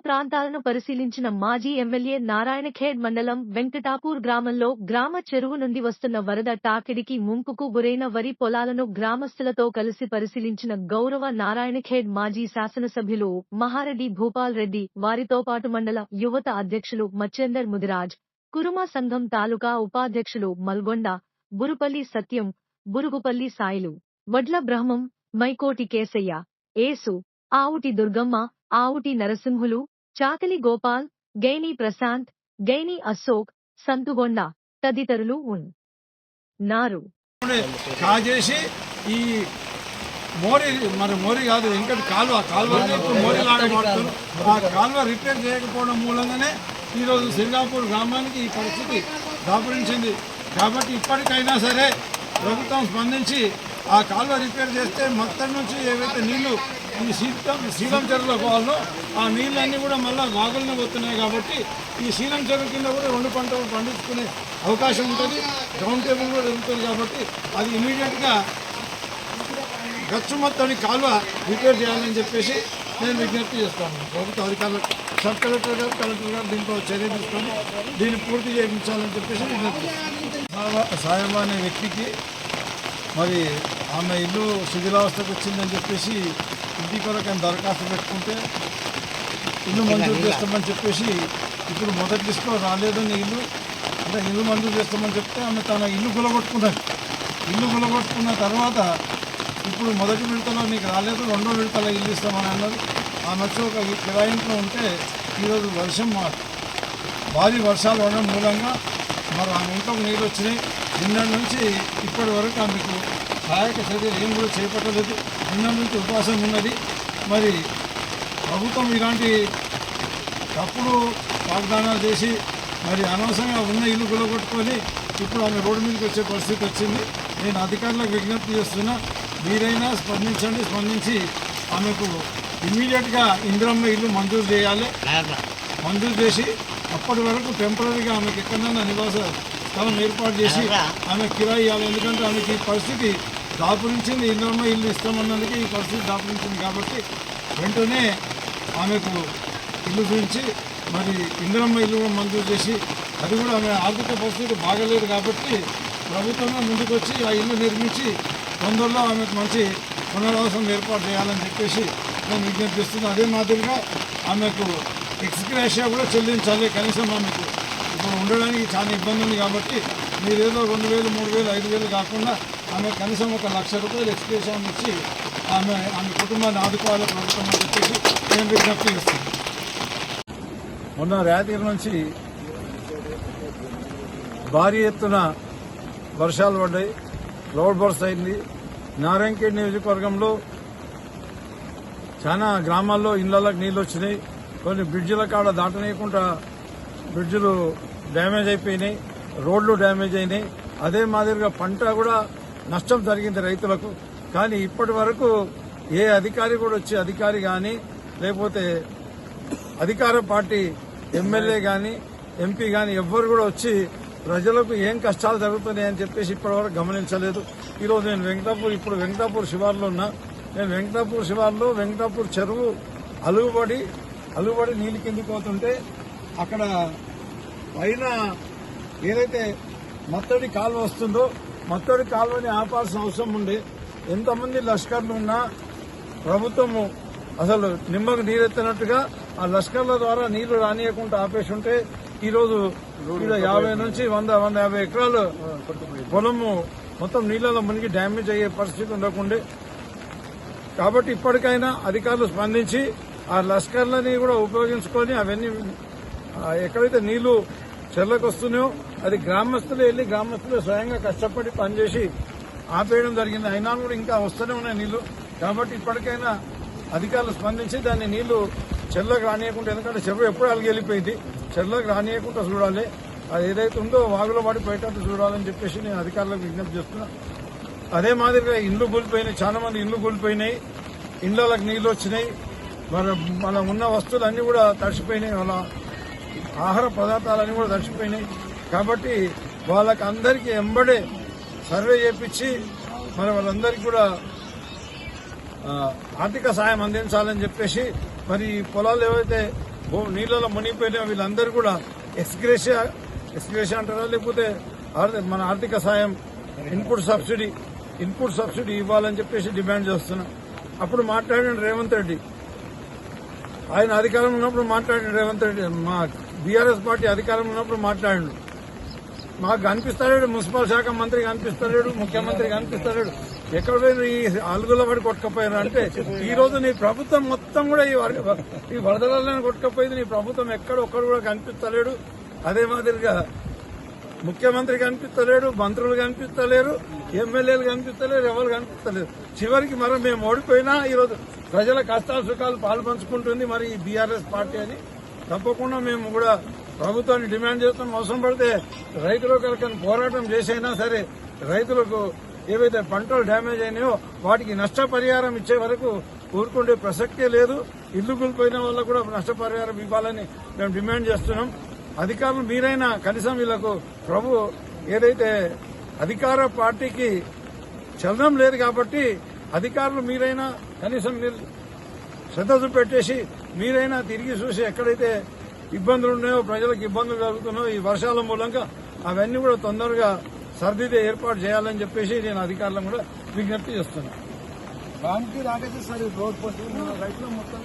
ప్రాంతాలను పరిశీలించిన మాజీ ఎమ్మెల్యే నారాయణఖేడ్ మండలం వెంకటాపూర్ గ్రామంలో గ్రామ చెరువు నుండి వస్తున్న వరద టాకిడికి ముంపుకు గురైన వరి పొలాలను గ్రామస్తులతో కలిసి పరిశీలించిన గౌరవ నారాయణఖేడ్ మాజీ శాసనసభ్యులు మహారెడ్డి భూపాల్ రెడ్డి వారితో పాటు మండల యువత అధ్యక్షులు మచ్చేందర్ ముదిరాజ్ కురుమ సంఘం తాలూకా ఉపాధ్యక్షులు మల్గొండ బురుపల్లి సత్యం బురుగుపల్లి సాయిలు వడ్ల బ్రహ్మం మైకోటి కేశయ్య ఏసు ఆవుటి దుర్గమ్మ ఆవుటి నరసింహులు చాకలి గోపాల్ గైని ప్రశాంత్ గైని అశోక్ సంతుగొండ తదితరులు ఉన్. నారు. కాజేసి ఈ మోరీ మరి మోరీ కాదు వెంకట కాలువ కాలువ ఇప్పుడు మోరీ లాగా వాడుతారు ఆ కాలువ రిపేర్ చేయకపోవడం మూలంగానే ఈరోజు సింగాపూర్ గ్రామానికి ఈ పరిస్థితి దాపురించింది. కాబట్టి ఇప్పటికైనా సరే ప్రభుత్వం స్పందించి ఆ కాలువ రిపేర్ చేస్తే మొత్తం నుంచి ఏవైతే నీళ్ళు ఈ శీతం శీలం చెరువులో పోవాలో ఆ నీళ్ళన్నీ కూడా మళ్ళీ వాగులనే పోతున్నాయి కాబట్టి ఈ శీలం చెరువు కింద కూడా రెండు పంటలు పండించుకునే అవకాశం ఉంటుంది. గ్రౌండ్ టేబుల్ కూడా జరుగుతుంది కాబట్టి అది ఇమీడియట్గా గచ్చు మొత్తాన్ని కాలువ రిపేర్ చేయాలని చెప్పేసి నేను విజ్ఞప్తి చేస్తాను. ప్రభుత్వ అధికారులు సబ్ కలెక్టర్ గారు కలెక్టర్ గారు దీంట్లో చర్య తీసుకొని దీన్ని పూర్తి చేయించాలని చెప్పేసి విజ్ఞప్తి చేస్తాను. సాయబా అనే వ్యక్తికి మరి ఆమె ఇల్లు శిథిలావస్థకు వచ్చిందని చెప్పేసి ఇంటి కొరకు దరఖాస్తు పెట్టుకుంటే ఇల్లు మంజూరు చేస్తామని చెప్పేసి ఇప్పుడు మొదటి లిస్టులో రాలేదని ఇల్లు. అంటే ఇల్లు మంజూరు చేస్తామని చెప్తే ఆమె తన ఇల్లు గులగొట్టుకున్నది ఇల్లు గులగొట్టుకున్న తర్వాత ఇప్పుడు మొదటి విడతలో నీకు రాలేదు రెండో విడతలో ఇల్లు ఇస్తామని అన్నారు. ఆమె వచ్చి ఒక కిరాయింట్లో ఉంటే ఈరోజు వర్షం మా భారీ వర్షాలు పడడం మూలంగా మరి ఆమె ఇంట్లోకి నీళ్ళు వచ్చినాయి. నిన్న నుంచి ఇప్పటి వరకు ఆమెకు సహాయక చర్య ఏం కూడా చేపట్టలేదు. నిన్న నుంచి ఉపవాసం ఉన్నది. మరి ప్రభుత్వం ఇలాంటి తప్పుడు వాగ్దానాలు చేసి మరి అనవసరంగా ఉన్న ఇల్లు గులగొట్టుకొని ఇప్పుడు ఆమె రోడ్డు మీదకి వచ్చే పరిస్థితి వచ్చింది. నేను అధికారులకు విజ్ఞప్తి చేస్తున్నా మీరైనా స్పందించండి స్పందించి ఆమెకు ఇమ్మీడియట్గా ఇందిరమ్మ ఇల్లు మంజూరు చేయాలి. మంజూరు చేసి అప్పటి వరకు టెంపరీగా ఆమెకి ఎక్కడైనా నివాస స్థలం ఏర్పాటు చేసి ఆమె కిరాయి ఇవ్వాలి. ఎందుకంటే ఆమెకి పరిస్థితి దాపురించింది ఇందిరమ్మ ఇల్లు ఇస్తామన్నందుకు ఈ పరిస్థితి దాపురించింది కాబట్టి వెంటనే ఆమెకు ఇల్లు గురించి మరి ఇందిరమ్మ ఇల్లు కూడా మంజూరు చేసి అది కూడా ఆమె ఆర్థిక పరిస్థితి బాగలేదు కాబట్టి ప్రభుత్వమే ముందుకు వచ్చి ఆ ఇల్లు నిర్మించి తొందరలో ఆమెకు మంచి పునరావాసం ఏర్పాటు చేయాలని చెప్పేసి నేను విజ్ఞప్తిస్తున్నాను అదే మాదిరిగా ఆమెకు ఎక్స్గ్రేషియా కూడా చెల్లించాలి. కనీసం ఆమెకు ఇప్పుడు ఉండడానికి చాలా ఇబ్బంది ఉంది కాబట్టి మీరేదో రెండు వేలు మూడు వేలు ఐదు వేలు కాకుండా ఆమె కనీసం ఒక లక్ష రూపాయలు ఎక్స్ప్రెషన్ ఇచ్చి ఆమె ఆమె కుటుంబాన్ని ఆదుకోవాలి ప్రభుత్వం అని చెప్పేసి నేను విజ్ఞప్తి చేస్తాను మొన్న రాత్రి నుంచి భారీ ఎత్తున వర్షాలు పడ్డాయి. రోడ్ బర్స్ అయింది. నారాయణఖేడ్ నియోజకవర్గంలో చాలా గ్రామాల్లో ఇళ్ళలకు నీళ్ళు వచ్చినాయి. కొన్ని బ్రిడ్జిల కాడ దాటనీయకుండా బ్రిడ్జిలు డ్యామేజ్ అయిపోయినాయి. రోడ్లు డ్యామేజ్ అయినాయి. అదే మాదిరిగా పంట కూడా నష్టం జరిగింది రైతులకు. కానీ ఇప్పటి వరకు ఏ అధికారి కూడా వచ్చి అధికారి కానీ లేకపోతే అధికార పార్టీ ఎమ్మెల్యే కానీ ఎంపీ కానీ ఎవ్వరు కూడా వచ్చి ప్రజలకు ఏం కష్టాలు జరుగుతున్నాయని చెప్పేసి ఇప్పటివరకు గమనించలేదు. ఈరోజు నేను వెంకటాపూర్ ఇప్పుడు వెంకటాపూర్ శివార్లో ఉన్నా. నేను వెంకటాపూర్ శివార్లో వెంకటాపూర్ చెరువు అలుగుబడి అలుగుబడి నీళ్ళు కిందికి పోతుంటే అక్కడ పైన ఏదైతే మత్తడి కాలువ వస్తుందో మత్తడి కాలువని ఆపాల్సిన అవసరం ఉండే ఎంతమంది లష్కర్లు ఉన్నా ప్రభుత్వము అసలు నిమ్మకు నీరెత్తినట్టుగా ఆ లష్కర్ల ద్వారా నీళ్ళు రానియకుండా ఆపేసి ఉంటే ఈరోజు యాభై నుంచి వంద వంద యాభై ఎకరాలు పొలము మొత్తం నీళ్ళలో మునిగి డ్యామేజ్ అయ్యే పరిస్థితి ఉండకుండే. కాబట్టి ఇప్పటికైనా అధికారులు స్పందించి ఆ లష్కర్లని కూడా ఉపయోగించుకొని అవన్నీ ఎక్కడైతే నీళ్ళు చెర్లకు వస్తున్నాయో అది గ్రామస్తులు వెళ్ళి గ్రామస్తులు స్వయంగా కష్టపడి పనిచేసి ఆపేయడం జరిగింది. అయినా కూడా ఇంకా వస్తూనే ఉన్నాయి నీళ్ళు. కాబట్టి ఇప్పటికైనా అధికారులు స్పందించి దాన్ని నీళ్ళు చెర్లకు రానియకుండా ఎందుకంటే చెరువు ఎప్పుడు అలిగి వెళ్ళిపోయింది. చెర్లకు రానియకుండా చూడాలి. అది ఏదైతే ఉందో వాగులో పడి పోయేటట్టు చూడాలని చెప్పేసి నేను అధికారులకు విజ్ఞప్తి చేస్తున్నా. అదే మాదిరిగా ఇండ్లు కూలిపోయినాయి. చాలా మంది ఇండ్లు కూలిపోయినాయి. ఇండ్లకు నీళ్ళు వచ్చినాయి. మన మన ఉన్న వస్తువులన్నీ కూడా తడిచిపోయినాయి వాళ్ళ ఆహార పదార్థాలన్నీ కూడా తడిసిపోయినాయి. కాబట్టి వాళ్ళకి అందరికీ ఎంబడే సర్వే చేపించి మరి వాళ్ళందరికీ కూడా ఆర్థిక సాయం అందించాలని చెప్పేసి మరి ఈ పొలాలు ఏవైతే నీళ్ళలో మునిగిపోయినా వీళ్ళందరూ కూడా ఎక్స్గ్రేషియా ఎక్స్గ్రేషియా అంటారా? లేకపోతే మన ఆర్థిక సాయం ఇన్పుట్ సబ్సిడీ ఇన్పుట్ సబ్సిడీ ఇవ్వాలని చెప్పేసి డిమాండ్ చేస్తున్నాం. అప్పుడు మాట్లాడిన రేవంత్ రెడ్డి ఆయన అధికారం ఉన్నప్పుడు మాట్లాడిన రేవంత్ రెడ్డి మా బీఆర్ఎస్ పార్టీ అధికారం ఉన్నప్పుడు మాట్లాడిండు మాకు కనిపిస్తలేడు మున్సిపల్ శాఖ మంత్రి కనిపిస్తలేడు ముఖ్యమంత్రి కనిపిస్తలేడు. ఎక్కడ పోయిన ఈ అలుగుల పడి కొట్టుకపోయారు అంటే ఈ రోజు నీ ప్రభుత్వం మొత్తం కూడా ఈ వర- ఈ వరదలలో కొట్టుకపోయింది. నీ ప్రభుత్వం ఎక్కడ ఒక్కడు కూడా కనిపిస్తలేడు. అదే మాదిరిగా ముఖ్యమంత్రి కనిపిస్తలేడు మంత్రులు కనిపిస్తలేరు ఎమ్మెల్యేలు కనిపిస్తలేరు ఎవరు కనిపిస్తలేరు. చివరికి మరి మేము ఓడిపోయినా ఈరోజు ప్రజల కష్టాలు సుఖాలు పాలు పంచుకుంటుంది మరి ఈ బీఆర్ఎస్ పార్టీ అని. తప్పకుండా మేము కూడా ప్రభుత్వాన్ని డిమాండ్ చేస్తాం అవసరం పడితే రైతులు కొరకు పోరాటం చేసైనా సరే రైతులకు ఏవైతే పంటలు డ్యామేజ్ అయినాయో వాటికి నష్టపరిహారం ఇచ్చే వరకు ఊరుకుండే ప్రసక్తే లేదు. ఇల్లు కూలిపోయిన వల్ల కూడా నష్టపరిహారం ఇవ్వాలని మేము డిమాండ్ చేస్తున్నాం. అధికారులు మీరైనా కనీసం వీళ్ళకు ప్రభు ఏదైతే అధికార పార్టీకి చలనం లేదు కాబట్టి అధికారులు మీరైనా కనీసం మీరు శ్రద్ధ పెట్టేసి మీరైనా తిరిగి చూసి ఎక్కడైతే ఇబ్బందులు ఉన్నాయో ప్రజలకు ఇబ్బందులు కలుగుతున్నాయో ఈ వర్షాల మూలంగా అవన్నీ కూడా తొందరగా సర్దిదే ఏర్పాటు చేయాలని చెప్పేసి నేను అధికారులను కూడా విజ్ఞప్తి చేస్తున్నాను. సార్ రోడ్ రైతులు మొత్తం.